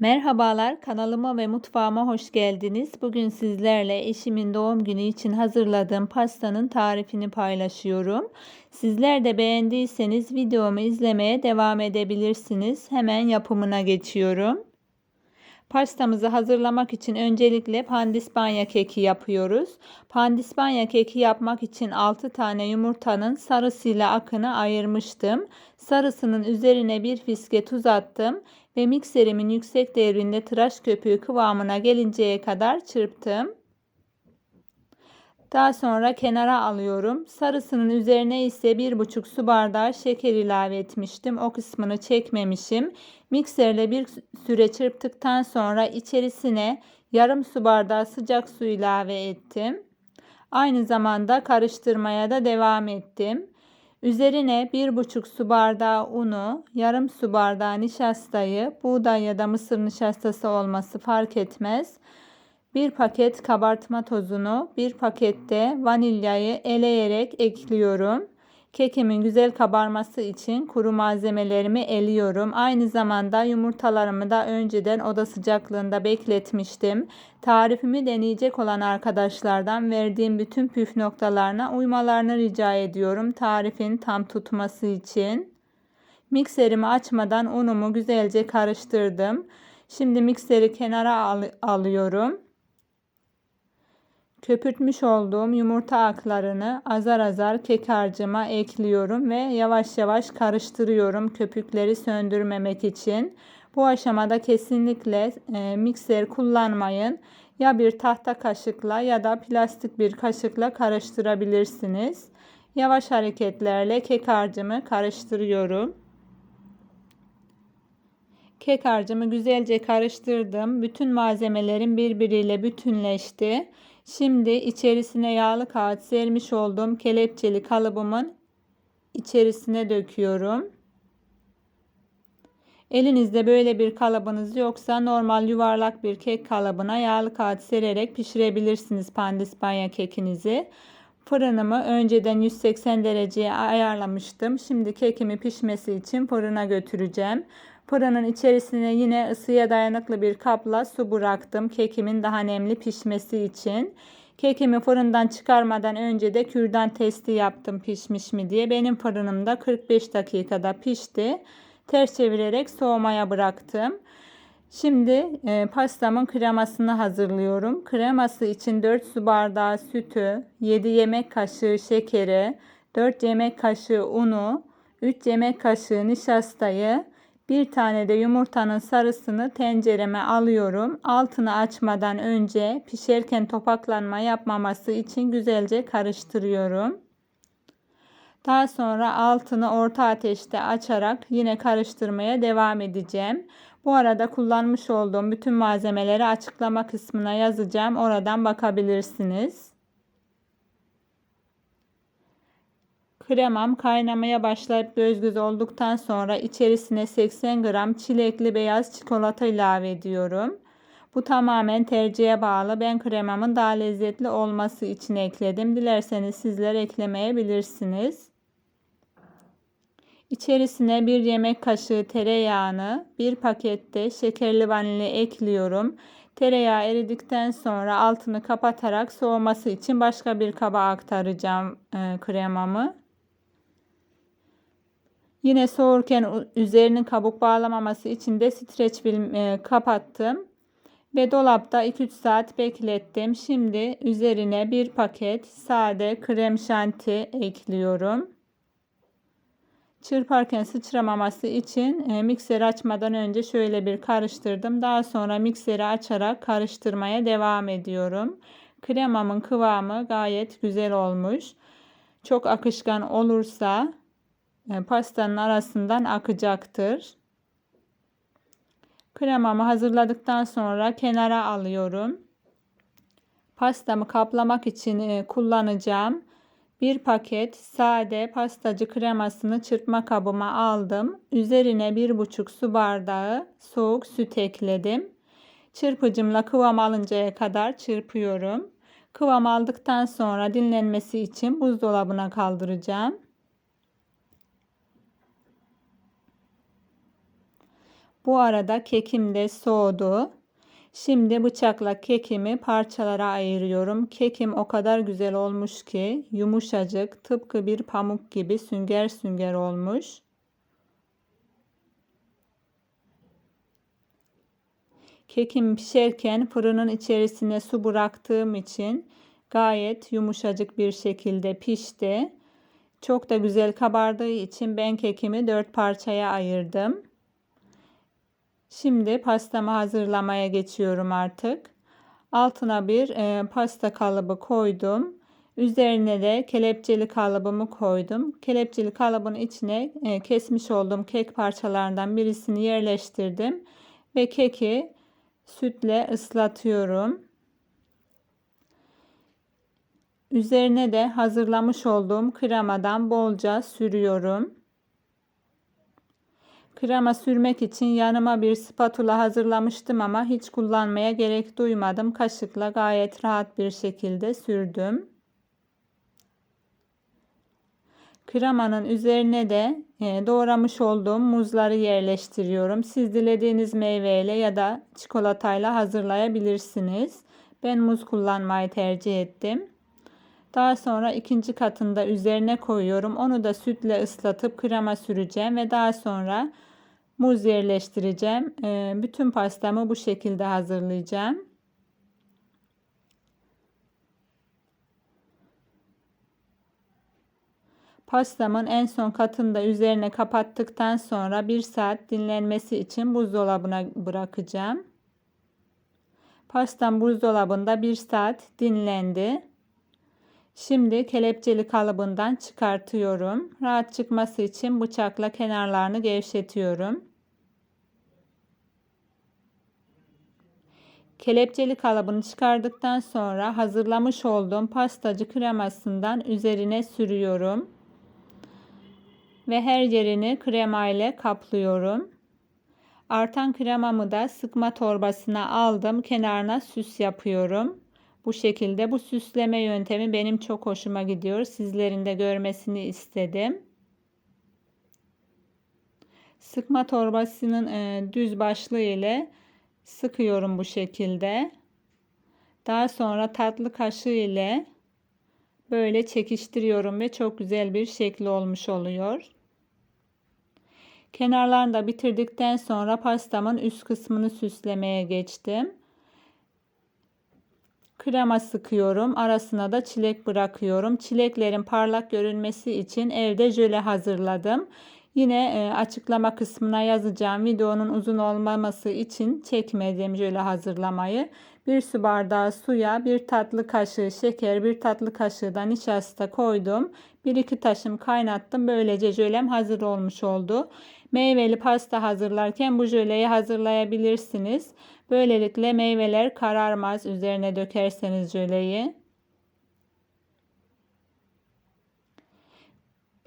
Merhabalar, kanalıma ve mutfağıma hoş geldiniz. Bugün sizlerle eşimin doğum günü için hazırladığım pastanın tarifini paylaşıyorum. Sizler de beğendiyseniz videomu izlemeye devam edebilirsiniz. Hemen yapımına geçiyorum. Pastamızı hazırlamak için öncelikle pandispanya keki yapıyoruz. Pandispanya keki yapmak için 6 tane yumurtanın sarısıyla akını ayırmıştım. Sarısının üzerine bir fiske tuz attım ve mikserimin yüksek devrinde tıraş köpüğü kıvamına gelinceye kadar çırptım. Daha sonra kenara alıyorum. Sarısının üzerine ise 1,5 su bardağı şeker ilave etmiştim. O kısmını çekmemişim. Mikserle bir süre çırptıktan sonra içerisine yarım su bardağı sıcak su ilave ettim. Aynı zamanda karıştırmaya da devam ettim. Üzerine 1,5 su bardağı unu, yarım su bardağı nişastayı, buğday ya da mısır nişastası olması fark etmez. Bir paket kabartma tozunu, bir pakette vanilyayı eleyerek ekliyorum. Kekimin güzel kabarması için kuru malzemelerimi eliyorum. Aynı zamanda yumurtalarımı da önceden oda sıcaklığında bekletmiştim. Tarifimi deneyecek olan arkadaşlardan verdiğim bütün püf noktalarına uymalarını rica ediyorum. Tarifin tam tutması için. Mikserimi açmadan unumu güzelce karıştırdım. Şimdi mikseri kenara al alıyorum. Köpürtmüş olduğum yumurta aklarını azar azar kek harcıma ekliyorum ve yavaş yavaş karıştırıyorum köpükleri söndürmemek için. Bu aşamada kesinlikle e, mikser kullanmayın. Ya bir tahta kaşıkla ya da plastik bir kaşıkla karıştırabilirsiniz. Yavaş hareketlerle kek harcımı karıştırıyorum. Kek harcımı güzelce karıştırdım. Bütün malzemelerim birbiriyle bütünleşti. Şimdi içerisine yağlı kağıt sermiş olduğum kelepçeli kalıbımın içerisine döküyorum. Elinizde böyle bir kalıbınız yoksa normal yuvarlak bir kek kalıbına yağlı kağıt sererek pişirebilirsiniz pandispanya kekinizi. Fırınımı önceden 180 dereceye ayarlamıştım. Şimdi kekimi pişmesi için fırına götüreceğim. Fırının içerisine yine ısıya dayanıklı bir kapla su bıraktım kekimin daha nemli pişmesi için. Kekimi fırından çıkarmadan önce de kürdan testi yaptım pişmiş mi diye. Benim fırınımda 45 dakikada pişti. Ters çevirerek soğumaya bıraktım. Şimdi e, pastamın kremasını hazırlıyorum. Kreması için 4 su bardağı sütü, 7 yemek kaşığı şekeri, 4 yemek kaşığı unu, 3 yemek kaşığı nişastayı, bir tane de yumurtanın sarısını tencereme alıyorum. Altını açmadan önce pişerken topaklanma yapmaması için güzelce karıştırıyorum. Daha sonra altını orta ateşte açarak yine karıştırmaya devam edeceğim. Bu arada kullanmış olduğum bütün malzemeleri açıklama kısmına yazacağım. Oradan bakabilirsiniz. Kremam kaynamaya başlayıp göz göz olduktan sonra içerisine 80 gram çilekli beyaz çikolata ilave ediyorum. Bu tamamen tercihe bağlı. Ben kremamın daha lezzetli olması için ekledim. Dilerseniz sizler eklemeyebilirsiniz. İçerisine bir yemek kaşığı tereyağını, bir pakette şekerli vanilya ekliyorum. Tereyağı eridikten sonra altını kapatarak soğuması için başka bir kaba aktaracağım e, kremamı. Yine soğurken üzerinin kabuk bağlamaması için de streç film e, kapattım. Ve dolapta 2-3 saat beklettim. Şimdi üzerine bir paket sade krem şanti ekliyorum. Çırparken sıçramaması için e, mikseri açmadan önce şöyle bir karıştırdım. Daha sonra mikseri açarak karıştırmaya devam ediyorum. Kremamın kıvamı gayet güzel olmuş. Çok akışkan olursa pastanın arasından akacaktır. Kremamı hazırladıktan sonra kenara alıyorum. Pastamı kaplamak için e, kullanacağım bir paket sade pastacı kremasını çırpma kabıma aldım. Üzerine bir buçuk su bardağı soğuk süt ekledim. Çırpıcımla kıvam alıncaya kadar çırpıyorum. Kıvam aldıktan sonra dinlenmesi için buzdolabına kaldıracağım. Bu arada kekim de soğudu. Şimdi bıçakla kekimi parçalara ayırıyorum. Kekim o kadar güzel olmuş ki yumuşacık, tıpkı bir pamuk gibi sünger sünger olmuş. Kekim pişerken fırının içerisine su bıraktığım için gayet yumuşacık bir şekilde pişti. Çok da güzel kabardığı için ben kekimi dört parçaya ayırdım. Şimdi pastamı hazırlamaya geçiyorum artık. Altına bir e, pasta kalıbı koydum. Üzerine de kelepçeli kalıbımı koydum. Kelepçeli kalıbın içine e, kesmiş olduğum kek parçalarından birisini yerleştirdim. Ve keki sütle ıslatıyorum. Üzerine de hazırlamış olduğum kremadan bolca sürüyorum. Krema sürmek için yanıma bir spatula hazırlamıştım ama hiç kullanmaya gerek duymadım. Kaşıkla gayet rahat bir şekilde sürdüm. Kremanın üzerine de e, doğramış olduğum muzları yerleştiriyorum. Siz dilediğiniz meyveyle ya da çikolatayla hazırlayabilirsiniz. Ben muz kullanmayı tercih ettim. Daha sonra ikinci katında üzerine koyuyorum. Onu da sütle ıslatıp krema süreceğim ve daha sonra muz yerleştireceğim. E, bütün pastamı bu şekilde hazırlayacağım. Pastamın en son katını da üzerine kapattıktan sonra bir saat dinlenmesi için buzdolabına bırakacağım. Pastam buzdolabında bir saat dinlendi. Şimdi kelepçeli kalıbından çıkartıyorum. Rahat çıkması için bıçakla kenarlarını gevşetiyorum. Kelepçeli kalıbını çıkardıktan sonra hazırlamış olduğum pastacı kremasından üzerine sürüyorum. Ve her yerini krema ile kaplıyorum. Artan kremamı da sıkma torbasına aldım. Kenarına süs yapıyorum. Bu şekilde bu süsleme yöntemi benim çok hoşuma gidiyor. Sizlerin de görmesini istedim. Sıkma torbasının e, düz başlığı ile sıkıyorum bu şekilde. Daha sonra tatlı kaşığı ile böyle çekiştiriyorum ve çok güzel bir şekli olmuş oluyor. Kenarlarını da bitirdikten sonra pastamın üst kısmını süslemeye geçtim. Krema sıkıyorum. Arasına da çilek bırakıyorum. Çileklerin parlak görünmesi için evde jöle hazırladım. Yine e, açıklama kısmına yazacağım. Videonun uzun olmaması için çekmedim jöle hazırlamayı. Bir su bardağı suya bir tatlı kaşığı şeker, bir tatlı kaşığı da nişasta koydum. Bir iki taşım kaynattım. Böylece jölem hazır olmuş oldu. Meyveli pasta hazırlarken bu jöleyi hazırlayabilirsiniz. Böylelikle meyveler kararmaz üzerine dökerseniz jöleyi.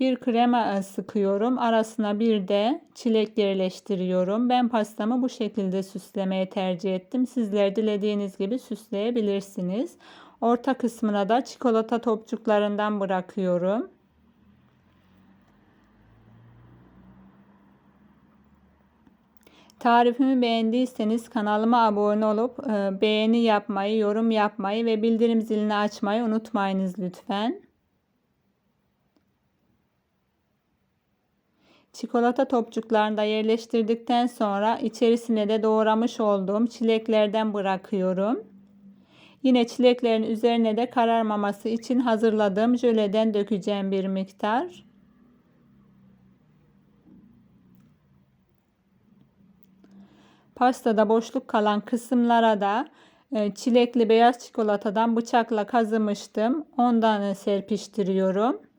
Bir krema sıkıyorum. Arasına bir de çilek yerleştiriyorum. Ben pastamı bu şekilde süslemeye tercih ettim. Sizler dilediğiniz gibi süsleyebilirsiniz. Orta kısmına da çikolata topçuklarından bırakıyorum. Tarifimi beğendiyseniz kanalıma abone olup e, beğeni yapmayı, yorum yapmayı ve bildirim zilini açmayı unutmayınız lütfen. Çikolata topçuklarını da yerleştirdikten sonra içerisine de doğramış olduğum çileklerden bırakıyorum. Yine çileklerin üzerine de kararmaması için hazırladığım jöleden dökeceğim bir miktar. Pastada boşluk kalan kısımlara da e, çilekli beyaz çikolatadan bıçakla kazımıştım. Ondan serpiştiriyorum.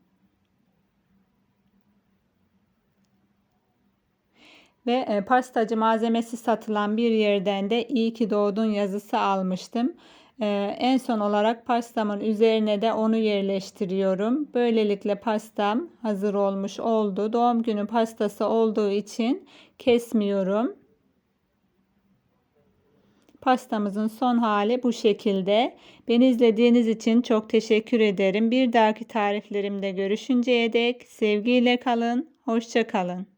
Ve e, pastacı malzemesi satılan bir yerden de iyi ki doğdun yazısı almıştım. E, en son olarak pastamın üzerine de onu yerleştiriyorum. Böylelikle pastam hazır olmuş oldu. Doğum günü pastası olduğu için kesmiyorum. Pastamızın son hali bu şekilde. Beni izlediğiniz için çok teşekkür ederim. Bir dahaki tariflerimde görüşünceye dek sevgiyle kalın, hoşça kalın.